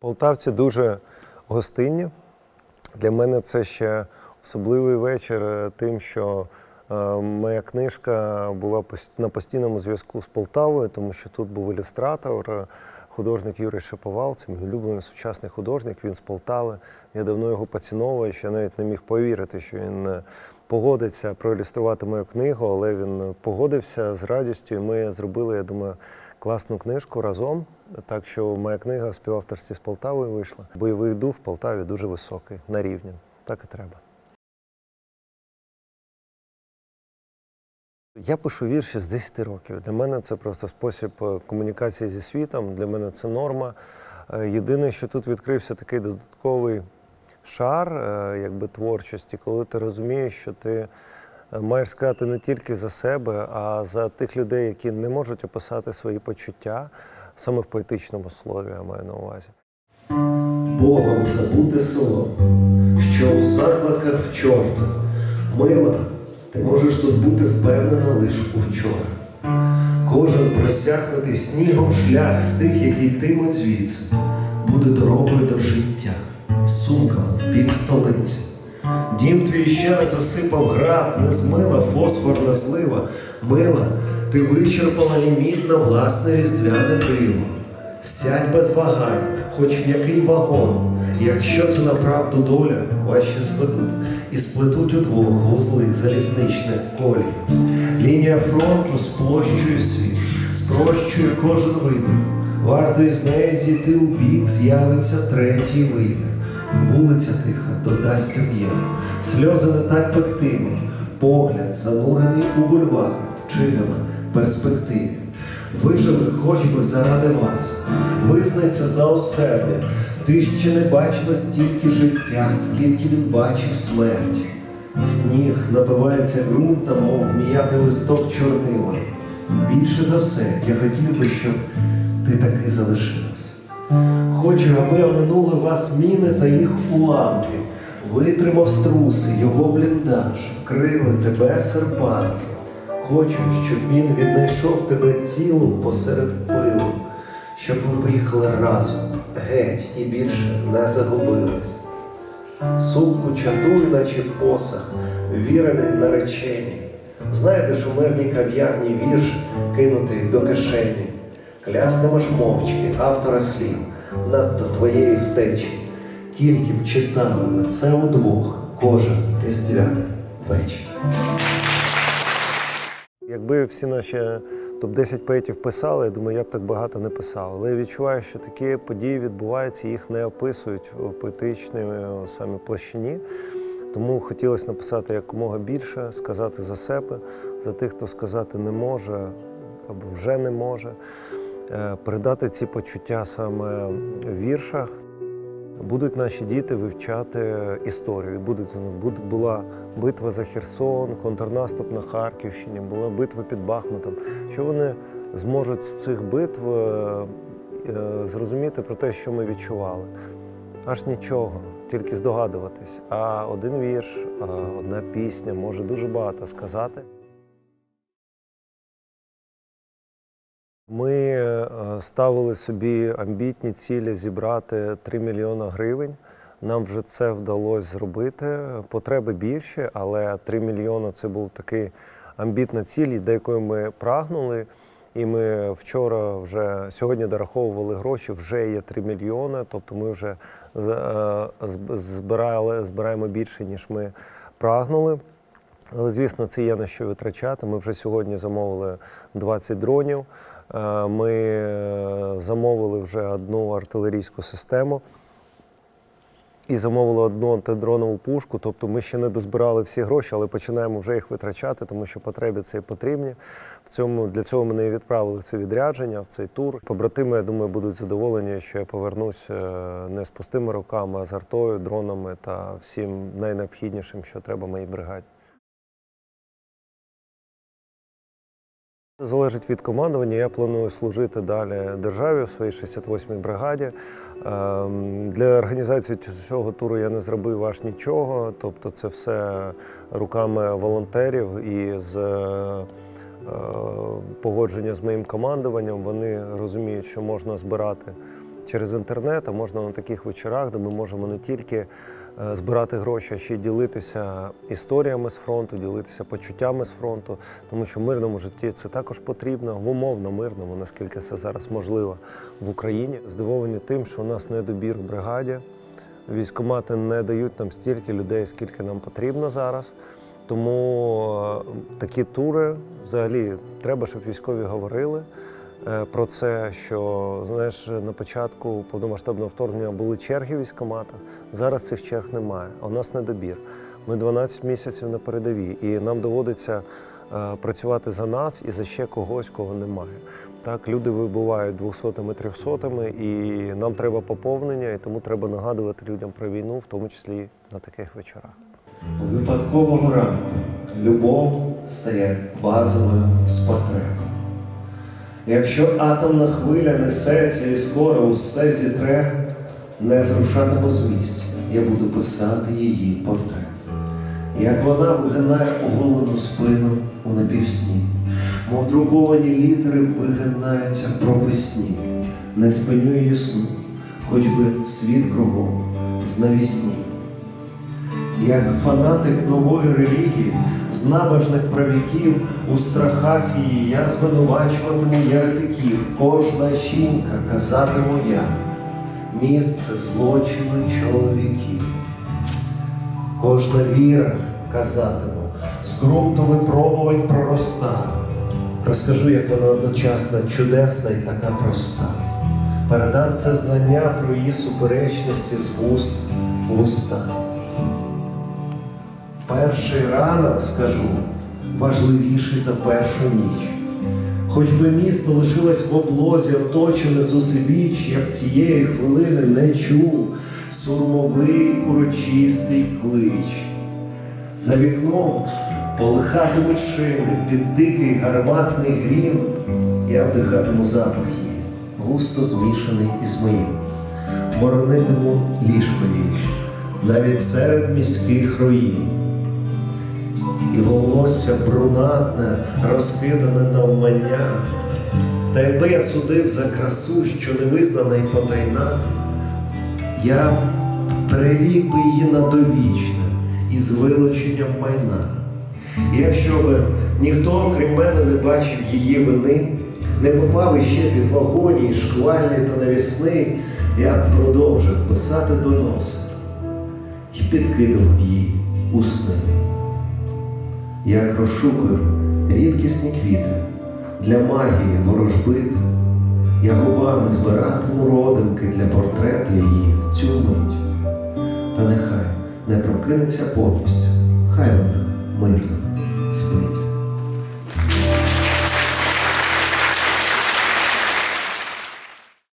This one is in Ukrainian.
Полтавці дуже гостинні. Для мене це ще особливий вечір е, тим, що е, моя книжка була на постійному зв'язку з Полтавою, тому що тут був ілюстратор, е, художник Юрій Шиповал, це мій улюблений сучасний художник, він з Полтави. Я давно його поціновую, я навіть не міг повірити, що він погодиться проілюструвати мою книгу, але він погодився з радістю, і ми зробили, я думаю, класну книжку разом. Так що моя книга в співавторстві з Полтавою вийшла. Бойовий дух в Полтаві дуже високий, на рівні. Так і треба. Я пишу вірші з 10 років. Для мене це просто спосіб е, комунікації зі світом. Для мене це норма. Е, Єдине, що тут відкрився такий додатковий шар е, якби, творчості, коли ти розумієш, що ти маєш сказати не тільки за себе, а за тих людей, які не можуть описати свої почуття саме в поетичному слові, я маю на увазі. Богом забуте село, що у закладках в чорта. Мила, ти можеш тут бути впевнена лиш у вчора. Кожен просякнутий снігом шлях з тих, які йтимуть звідси, буде дорогою до життя, сумками в бік столиці. Дім твій ще не засипав град, не змила фосфорна злива. Мила, ти вичерпала ліміт на власне різдвяне диво. Сядь без вагань, хоч в який вагон, якщо це направду доля, ваші зведуть і сплетуть удвох вузли залізничне колі. Лінія фронту сплощує світ, спрощує кожен вибір. Варто із неї зійти у бік, з'явиться третій вибір. Вулиця тиха додасть об'єм, сльози не так пектимуть, погляд занурений у бульвар, вчитиме перспективі. Вижили хоч би заради вас, визнається за осердя. Ти ще не бачила стільки життя, скільки він бачив смерті. Сніг напивається ґрунтом, мов м'ятий листок чорнила. Більше за все, я хотів би, щоб ти таки залишилась. Хочу, аби оминули вас міни та їх уламки, витримав струси, його бліндаж, вкрили тебе серпанки. Хочу, щоб він віднайшов тебе цілу посеред пилу, щоб ви поїхали разом, геть і більше не загубились. Сумку чатую, наче посах, вірений наречені. Знайдеш у мирній кав'ярні вірш, кинутий до кишені. Клястимеш мовчки автора слів, надто твоєї втечі. Тільки б читали ви це удвох, кожен різдвяний вечір. Якби всі наші топ-10 поетів писали, я думаю, я б так багато не писав. Але я відчуваю, що такі події відбуваються, їх не описують у поетичній е, саме площині. Тому хотілося написати якомога більше, сказати за себе, за тих, хто сказати не може або вже не може, передати ці почуття саме в віршах. Будуть наші діти вивчати історію. Будуть буд- була битва за Херсон, контрнаступ на Харківщині, була битва під Бахмутом. Що вони зможуть з цих битв е, е, зрозуміти про те, що ми відчували? Аж нічого, тільки здогадуватись. А один вірш, е, одна пісня може дуже багато сказати. Ми е, ставили собі амбітні цілі зібрати 3 мільйони гривень. Нам вже це вдалося зробити. Потреби більші, але 3 мільйони це був такий амбітна ціль, до якої ми прагнули. І ми вчора вже сьогодні дораховували гроші, вже є 3 мільйони. Тобто ми вже е, зб- збирали, збираємо більше, ніж ми прагнули. Але, звісно, це є на що витрачати. Ми вже сьогодні замовили 20 дронів. Е, Ми е, замовили вже одну артилерійську систему і замовили одну антидронову пушку. Тобто ми ще не дозбирали всі гроші, але починаємо вже їх витрачати, тому що потреби це потрібні. В цьому для цього мене і відправили в це відрядження, в цей тур. Побратими, я думаю, будуть задоволені, що я повернусь е, не з пустими руками, а з артою, дронами та всім найнеобхіднішим, що треба моїй бригаді. Залежить від командування. Я планую служити далі державі у своїй 68-й бригаді. Ем, Для організації цього туру я не зробив аж нічого. Тобто, це все руками волонтерів і з е, погодження з моїм командуванням. Вони розуміють, що можна збирати через інтернет, а можна на таких вечорах, де ми можемо не тільки збирати гроші, а ще й ділитися історіями з фронту, ділитися почуттями з фронту, тому що в мирному житті це також потрібно, в умовно мирному, наскільки це зараз можливо в Україні. Здивовані тим, що у нас недобір в бригаді. Військомати не дають нам стільки людей, скільки нам потрібно зараз. Тому е, такі тури взагалі треба, щоб військові говорили е, про це, що знаєш, на початку повномасштабного вторгнення були черги в. Зараз цих черг немає. У нас недобір. Ми 12 місяців на передовій, і нам доводиться е, працювати за нас і за ще когось, кого немає. Так, люди вибувають 200-ми, 300-ми, і нам треба поповнення, і тому треба нагадувати людям про війну, в тому числі на таких вечорах. Випадкового ранку любов стає базовою з. Якщо атомна хвиля несеться і скоро усе зітре, не зрушатиму з місця, я буду писати її портрет. Як вона вигинає оголену спину у напівсні, мов друковані літери вигинаються прописні, не спиню її сну, хоч би світ кругом знавісні. Як фанатик нової релігії, з набожних правіків, у страхах її я звинувачуватиму єретиків. Кожна жінка казатиму я, місце злочину чоловіків. Кожна віра казатиму, з ґрунту випробувань пророста. Розкажу, як вона одночасно чудесна і така проста. Передам це знання про її суперечності з вуст в уста. Перший ранок, скажу, важливіший за першу ніч. Хоч би місто лишилось в облозі, оточене зусибіч, я б цієї хвилини не чув сурмовий урочистий клич. За вікном полихатимуть шини під дикий гарматний грім, я вдихатиму запах густо змішаний із моїм, боронитиму ліжко її, навіть серед міських руїн і волосся брунатне, розкидане навмання. Та якби я судив за красу, що не визнана й потайна, я перерік би її на довічне із вилученням майна. І якщо би ніхто, окрім мене, не бачив її вини, не попав іще під вагоні, шквальні та навісни, я б продовжив писати доноси і підкидував їй у сни. Як розшукую рідкісні квіти для магії ворожбит, я губами збиратиму родинки для портрету її в цю мить. Та нехай не прокинеться повністю, хай вона мирно спить.